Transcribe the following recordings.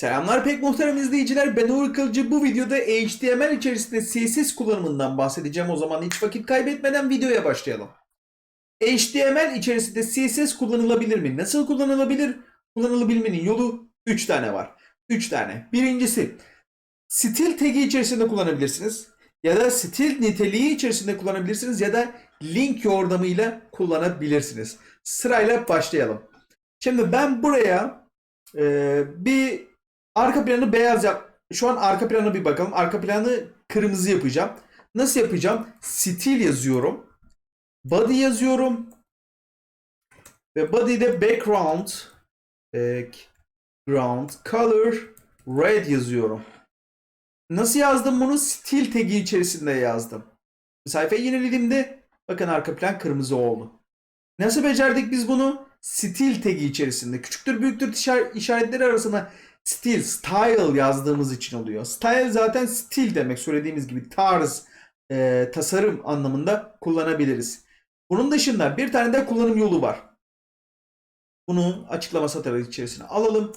Selamlar pek muhterem izleyiciler. Ben Uğur Kılıcı. Bu videoda HTML içerisinde CSS kullanımından bahsedeceğim. O zaman hiç vakit kaybetmeden videoya başlayalım. HTML içerisinde CSS kullanılabilir mi? Nasıl kullanılabilir? Kullanılabilmenin yolu 3 tane var. 3 tane. Birincisi stil tagi içerisinde kullanabilirsiniz. Ya da stil niteliği içerisinde kullanabilirsiniz. Ya da link yordamıyla kullanabilirsiniz. Sırayla başlayalım. Şimdi ben buraya e, bir arka planı beyaz yap. Şu an arka plana bir bakalım. Arka planı kırmızı yapacağım. Nasıl yapacağım? Stil yazıyorum. Body yazıyorum. Ve body'de background background color red yazıyorum. Nasıl yazdım bunu? Stil tagi içerisinde yazdım. Sayfayı yenilediğimde bakın arka plan kırmızı oldu. Nasıl becerdik biz bunu? Stil tagi içerisinde. Küçüktür büyüktür işar- işaretleri arasına stil, style yazdığımız için oluyor. Style zaten stil demek. Söylediğimiz gibi tarz, e, tasarım anlamında kullanabiliriz. Bunun dışında bir tane de kullanım yolu var. Bunu açıklama satırı içerisine alalım.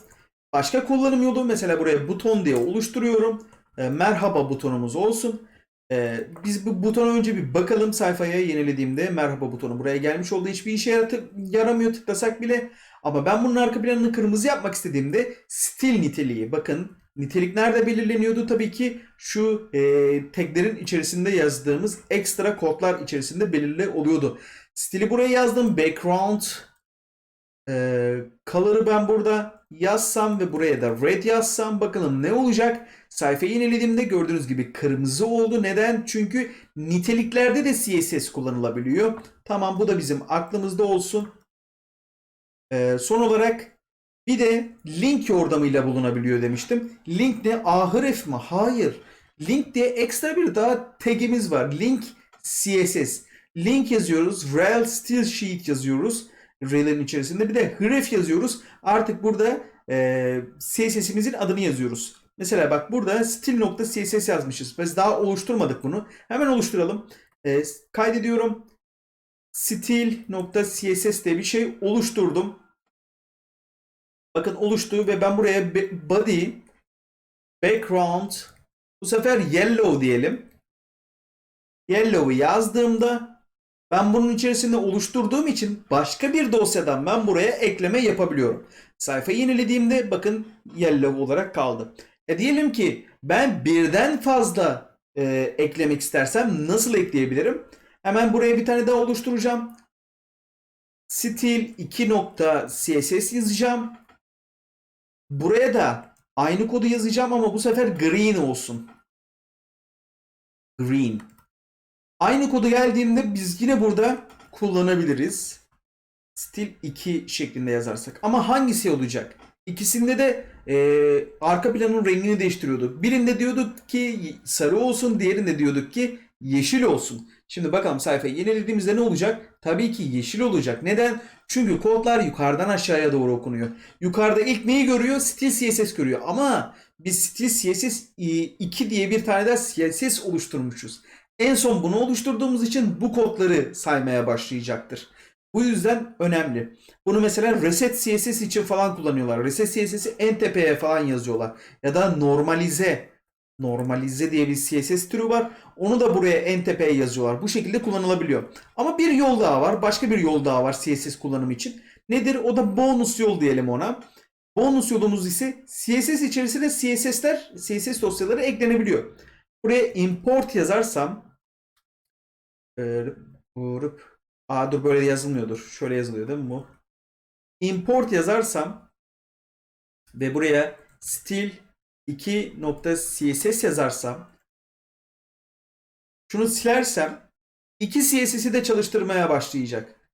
Başka kullanım yolu mesela buraya buton diye oluşturuyorum. E, merhaba butonumuz olsun. E, biz bu butona önce bir bakalım sayfaya yenilediğimde merhaba butonu buraya gelmiş oldu. Hiçbir işe yaratı- yaramıyor tıklasak bile. Ama ben bunun arka planını kırmızı yapmak istediğimde stil niteliği bakın nitelik nerede belirleniyordu? Tabii ki şu e, taglerin içerisinde yazdığımız ekstra kodlar içerisinde belirli oluyordu. Stili buraya yazdım. Background e, color'ı ben burada yazsam ve buraya da red yazsam bakalım ne olacak? Sayfayı yenilediğimde gördüğünüz gibi kırmızı oldu. Neden? Çünkü niteliklerde de CSS kullanılabiliyor. Tamam bu da bizim aklımızda olsun. Ee, son olarak bir de link yordamıyla bulunabiliyor demiştim. Link ne? Ahref mi? Hayır. Link diye ekstra bir daha tagimiz var. Link CSS. Link yazıyoruz. Rel Style Sheet yazıyoruz. Rel'in içerisinde bir de href yazıyoruz. Artık burada e, CSS'imizin adını yazıyoruz. Mesela bak burada stil.css yazmışız. Biz daha oluşturmadık bunu. Hemen oluşturalım. E, kaydediyorum. Stil.css diye bir şey oluşturdum. Bakın oluştu ve ben buraya body background bu sefer yellow diyelim. Yellow'u yazdığımda ben bunun içerisinde oluşturduğum için başka bir dosyadan ben buraya ekleme yapabiliyorum. Sayfayı yenilediğimde bakın yellow olarak kaldı. E diyelim ki ben birden fazla e, eklemek istersem nasıl ekleyebilirim? Hemen buraya bir tane daha oluşturacağım. Stil 2.css yazacağım. Buraya da aynı kodu yazacağım ama bu sefer green olsun. Green. Aynı kodu geldiğinde biz yine burada kullanabiliriz. Stil 2 şeklinde yazarsak. Ama hangisi olacak? İkisinde de e, arka planın rengini değiştiriyorduk. Birinde diyorduk ki sarı olsun, diğerinde diyorduk ki yeşil olsun. Şimdi bakalım sayfayı yenilediğimizde ne olacak? Tabii ki yeşil olacak. Neden? Çünkü kodlar yukarıdan aşağıya doğru okunuyor. Yukarıda ilk neyi görüyor? Stil CSS görüyor. Ama biz Stil CSS 2 diye bir tane daha CSS oluşturmuşuz. En son bunu oluşturduğumuz için bu kodları saymaya başlayacaktır. Bu yüzden önemli. Bunu mesela reset CSS için falan kullanıyorlar. Reset CSS'i en tepeye falan yazıyorlar. Ya da normalize normalize diye bir CSS türü var. Onu da buraya en tepeye yazıyorlar. Bu şekilde kullanılabiliyor. Ama bir yol daha var. Başka bir yol daha var CSS kullanımı için. Nedir? O da bonus yol diyelim ona. Bonus yolumuz ise CSS içerisine CSS'ler, CSS dosyaları eklenebiliyor. Buraya import yazarsam e, vurup Aa dur böyle yazılmıyordur. Şöyle yazılıyor değil mi bu? Import yazarsam ve buraya stil 2.css yazarsam şunu silersem iki CSS'i de çalıştırmaya başlayacak.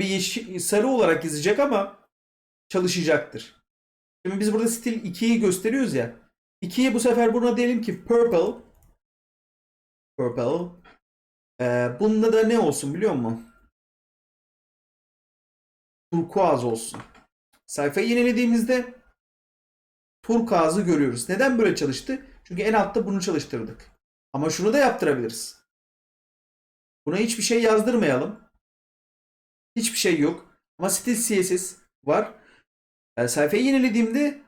Yeşil, sarı olarak yazacak ama çalışacaktır. Şimdi biz burada stil 2'yi gösteriyoruz ya. 2'yi bu sefer buna diyelim ki purple purple ee, bunda da ne olsun biliyor musun? Turkuaz olsun. Sayfayı yenilediğimizde turkuazı görüyoruz. Neden böyle çalıştı? Çünkü en altta bunu çalıştırdık. Ama şunu da yaptırabiliriz. Buna hiçbir şey yazdırmayalım. Hiçbir şey yok. Ama stil CSS var. Yani sayfayı yenilediğimde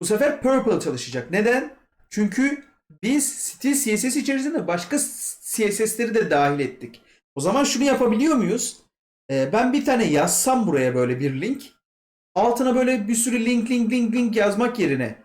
Bu sefer Purple çalışacak. Neden? Çünkü biz stil CSS içerisinde başka CSS'leri de dahil ettik. O zaman şunu yapabiliyor muyuz? Ee, ben bir tane yazsam buraya böyle bir link. Altına böyle bir sürü link link link link yazmak yerine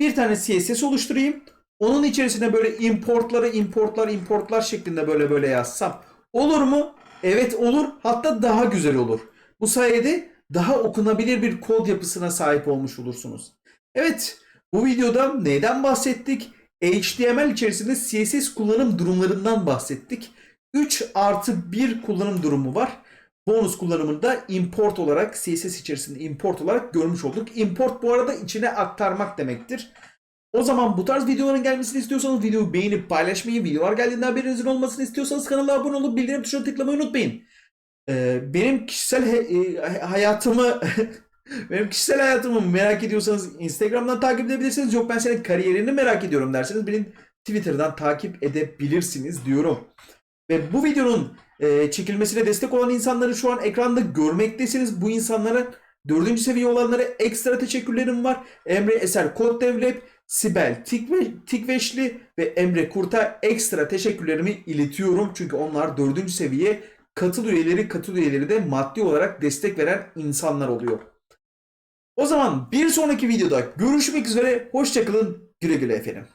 bir tane CSS oluşturayım. Onun içerisine böyle importları importlar importlar şeklinde böyle böyle yazsam. Olur mu? Evet olur. Hatta daha güzel olur. Bu sayede daha okunabilir bir kod yapısına sahip olmuş olursunuz. Evet, bu videoda neyden bahsettik? HTML içerisinde CSS kullanım durumlarından bahsettik. 3 artı 1 kullanım durumu var. Bonus kullanımında import olarak CSS içerisinde import olarak görmüş olduk. Import bu arada içine aktarmak demektir. O zaman bu tarz videoların gelmesini istiyorsanız videoyu beğenip paylaşmayı, videolar geldiğinde haberinizin olmasını istiyorsanız kanala abone olup bildirim tuşuna tıklamayı unutmayın. Ee, benim kişisel e, hayatımı benim kişisel hayatımı merak ediyorsanız Instagram'dan takip edebilirsiniz. Yok ben senin kariyerini merak ediyorum derseniz beni Twitter'dan takip edebilirsiniz diyorum. Ve bu videonun e, çekilmesine destek olan insanları şu an ekranda görmektesiniz. Bu insanlara dördüncü seviye olanlara ekstra teşekkürlerim var. Emre Eser Kod Devlet, Sibel Tikve, Tikveşli ve Emre Kurt'a ekstra teşekkürlerimi iletiyorum. Çünkü onlar dördüncü seviye katıl üyeleri, katıl üyeleri de maddi olarak destek veren insanlar oluyor. O zaman bir sonraki videoda görüşmek üzere. Hoşçakalın. Güle güle efendim.